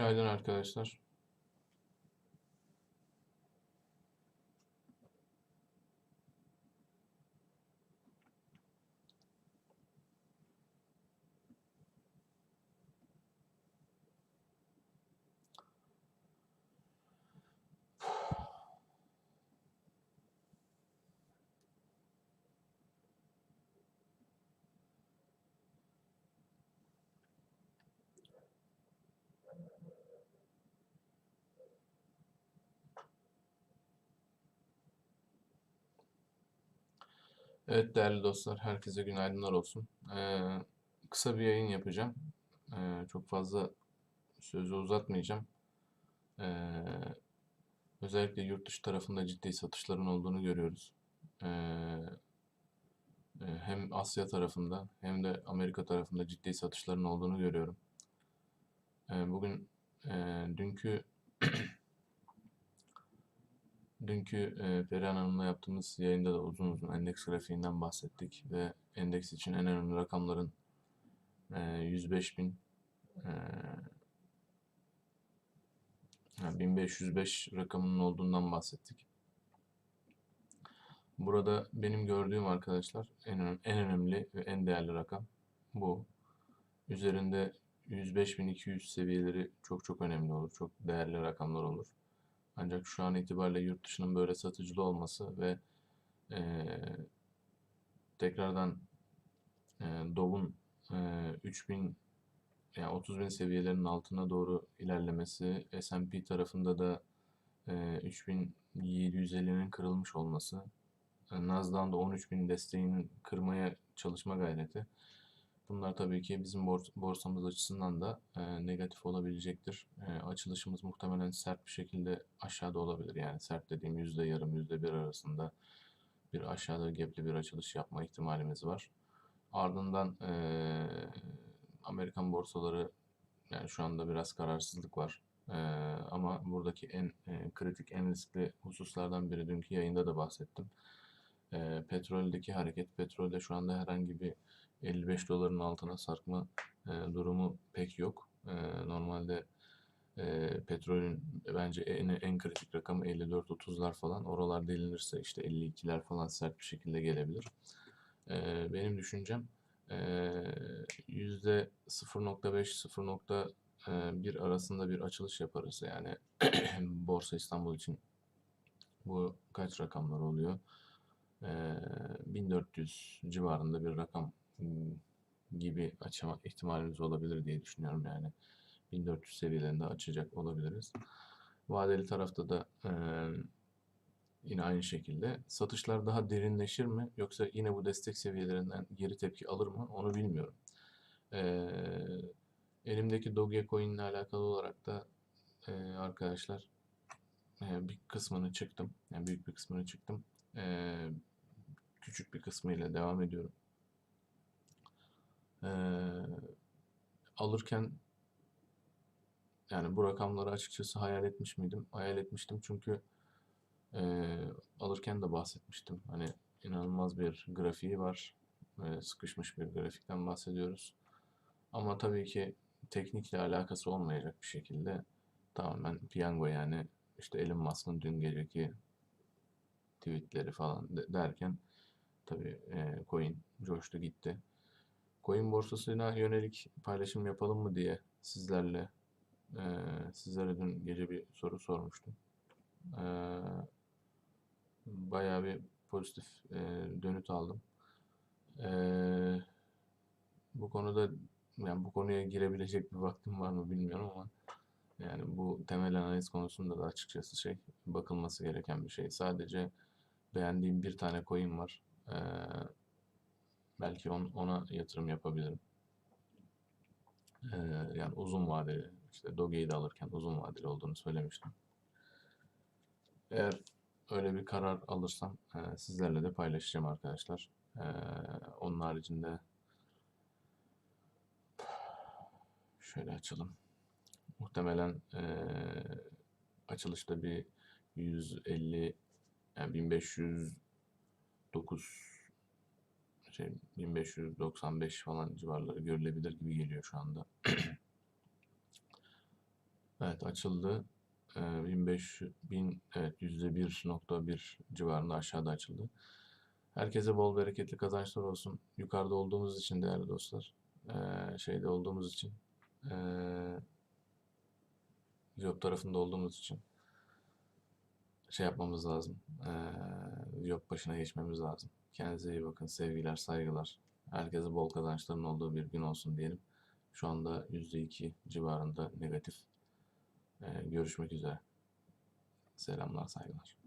Günaydın arkadaşlar. Evet değerli dostlar, herkese günaydınlar olsun. Ee, kısa bir yayın yapacağım. Ee, çok fazla sözü uzatmayacağım. Ee, özellikle yurt dışı tarafında ciddi satışların olduğunu görüyoruz. Ee, e, hem Asya tarafında hem de Amerika tarafında ciddi satışların olduğunu görüyorum. Ee, bugün e, dünkü Dünkü e, Perihan Hanım'la yaptığımız yayında da uzun uzun endeks grafiğinden bahsettik ve endeks için en önemli rakamların e, 105 bin e, yani 1505 rakamının olduğundan bahsettik. Burada benim gördüğüm arkadaşlar en, en önemli ve en değerli rakam bu. Üzerinde 105.200 seviyeleri çok çok önemli olur. Çok değerli rakamlar olur. Ancak şu an itibariyle yurt dışının böyle satıcılı olması ve eee, tekrardan eee Dov'un eee 3000 yani 30 bin seviyelerinin altına doğru ilerlemesi, S&P tarafında da eee 3750'nin kırılmış olması, e, Nasdaq'ın da 13.000 desteğini kırmaya çalışma gayreti. Bunlar tabii ki bizim bors- borsamız açısından da e, negatif olabilecektir. E, açılışımız muhtemelen sert bir şekilde aşağıda olabilir. Yani sert dediğim yüzde yarım, yüzde bir arasında bir aşağıda gapli bir açılış yapma ihtimalimiz var. Ardından e, Amerikan borsaları yani şu anda biraz kararsızlık var. E, ama buradaki en e, kritik, en riskli hususlardan biri dünkü yayında da bahsettim. E, petroldeki hareket, petrolde şu anda herhangi bir 55 doların altına sarkma e, durumu pek yok. E, normalde e, petrolün bence en, en kritik rakamı 54-30'lar falan. Oralar delinirse işte 52'ler falan sert bir şekilde gelebilir. E, benim düşüncem e, yüzde 0.5-0.1 arasında bir açılış yaparız. Yani Borsa İstanbul için bu kaç rakamlar oluyor? E, 1400 civarında bir rakam gibi açma ihtimalimiz olabilir diye düşünüyorum yani. 1400 seviyelerinde açacak olabiliriz. Vadeli tarafta da e, yine aynı şekilde. Satışlar daha derinleşir mi yoksa yine bu destek seviyelerinden geri tepki alır mı onu bilmiyorum. E, elimdeki Dogecoin ile alakalı olarak da e, arkadaşlar e, bir kısmını çıktım. Yani büyük bir kısmını çıktım. E, küçük bir kısmıyla devam ediyorum. E, alırken yani bu rakamları açıkçası hayal etmiş miydim? Hayal etmiştim çünkü e, alırken de bahsetmiştim. Hani inanılmaz bir grafiği var. E, sıkışmış bir grafikten bahsediyoruz. Ama tabii ki teknikle alakası olmayacak bir şekilde tamamen piyango yani işte Elon Musk'ın dün geceki tweetleri falan de- derken tabii e, coin coştu gitti. Coin borsasına yönelik paylaşım yapalım mı diye sizlerle e, sizlere dün gece bir soru sormuştum. E, bayağı bir pozitif e, dönüt aldım. E, bu konuda yani bu konuya girebilecek bir vaktim var mı bilmiyorum ama yani bu temel analiz konusunda da açıkçası şey bakılması gereken bir şey. Sadece beğendiğim bir tane coin var. E, belki on, ona yatırım yapabilirim. E, yani uzun vadeli işte Doge'yi de alırken uzun vadeli olduğunu söylemiştim. Eğer öyle bir karar alırsam e, sizlerle de paylaşacağım arkadaşlar. E, onun haricinde şöyle açalım. Muhtemelen e, açılışta bir 150 yani 1509 şey 1595 falan civarları görülebilir gibi geliyor şu anda. Evet açıldı. Ee, 1500 1000 evet %1.1 civarında aşağıda açıldı. Herkese bol bereketli kazançlar olsun. Yukarıda olduğumuz için değerli dostlar. ee, şeyde olduğumuz için ee, job tarafında olduğumuz için şey yapmamız lazım. Ee, job başına geçmemiz lazım. Kendinize iyi bakın. Sevgiler, saygılar. Herkese bol kazançların olduğu bir gün olsun diyelim. Şu anda %2 civarında negatif. Ee, görüşmek üzere. Selamlar, saygılar.